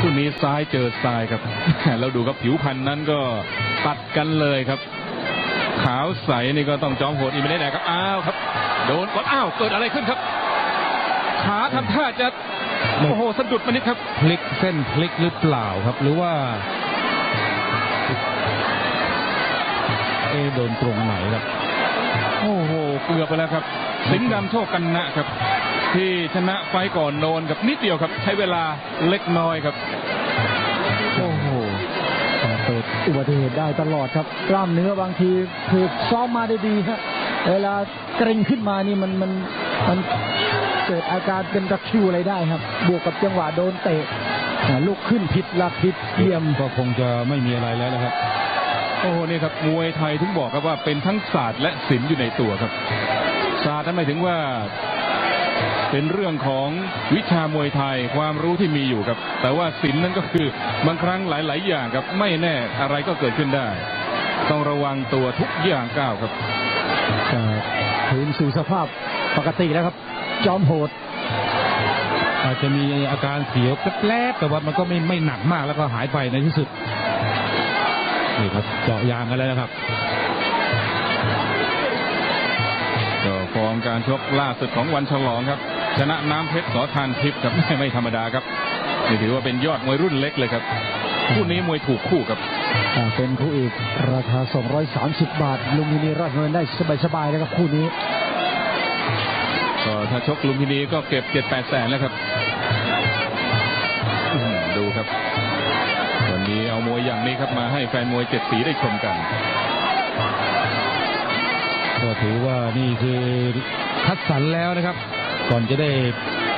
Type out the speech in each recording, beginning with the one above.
คู่นี้ซ้ายเจอซ้ายครับ แล้วดูครับผิวพันธุ์นั้นก็ตัดกันเลยครับ ขาวใสนี่ก็ต้องจอมโหดอีกไม่ได้ไหนครับ อ้าวครับ โดนก่อนอ้าวเกิดอะไรขึ้นครับ ขาทำท่าจะโอ้โหสะดุดมานิดครับ พลิกเส้นพลิกหรือเปล่าครับ หรือว่าเอะโดนตรงไหนครับ โอ้โห เกือบไปแล้วครับ สิงห์ดำโชคกันนะครับ ที่ชนะไฟล์ก่อนโนนครับนิดเดียวครับ ใช้เวลาเล็กน้อยครับ โอ้โหเปิดอุบัติเหตุได้ตลอดครับกล้ามเนื้อบางทีถูกซ้อมมาได้ดีฮะเวลาเกร็งขึ้นมานี่มันมันมันเกิดอาการเป็นตะคริวอะไรได้ครับ บวกกับจังหวะโดนเตะอ่าลุกขึ้นผิดหลักผิดเหลี่ยมก็คงจะไม่มีอะไรแล้วนะครับโอ้โหนี่ครับมวยไทยถึงบอกครับว่าเป็นทั้งศาสตร์และศิลป์อยู่ในตัวครับ ศาสตร์นั้นหมายถึงว่า เป็นเรื่องของวิชามวยไทยความรู้ที่มีอยู่ครับ แต่ว่าศิลป์นั้นก็คือบางครั้งหลาย ๆ อย่างครับไม่แน่อะไรก็เกิดขึ้นได้ ต้องระวังตัวทุกอย่างก้าวครับแต่คืนสู่สภาพปกติแล้วครับ จอมโหด อาจจะมีอาการเสียวแป๊บๆแต่ว่ามันก็ไม่ไม่หนักมากแล้วก็หายไปในที่สุดนี่ครับเจาะยางกันแล้วนะครับ อร์มการชกล่าสุดของวันฉลองครับ ชนะน้ำเพชรสอทานทิพย์ครับไม่ไม่ธรรมดาครับนี่ถือว่าเป็นยอดมวยรุ่นเล็กเลยครับคู่นี้มวยถูกคู่ครับอ่าเป็นคู่เอกราคา 230 บาท ลุงมินีราชเงินได้สบายๆเลยครับคู่นี้ก็ถ้าชกลุมพินีก็เก็บเจ็ดแปดแสนแล้วครับอื้อหือดูครับ วันนี้เอามวยอย่างนี้ครับมาให้แฟนมวยเจ็ดสีได้ชมกัน ก็ถือว่านี่คือคัดสรรแล้วนะครับ ก่อนจะได้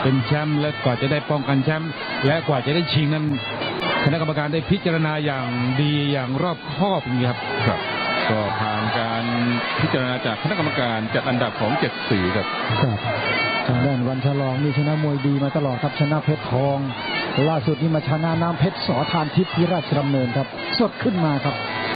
เป็นแชมป์และก่อนจะได้ป้องกันแชมป์และกว่าจะได้ชิงนั้นคณะกรรมการได้พิจารณาอย่างดีอย่างรอบคอบอย่างนี้ครับครับ ก็ผ่านการพิจารณาจากคณะกรรมการจัดอันดับของเจ็ดสีครับครับทางด้านวันฉลองนี่ชนะมวยดีมาตลอดครับชนะเพชรทอง ล่าสุดนี่มาชนะน้ำเพชรสอทานทิพย์ที่ราชดำเนินครับ สดขึ้นมาครับ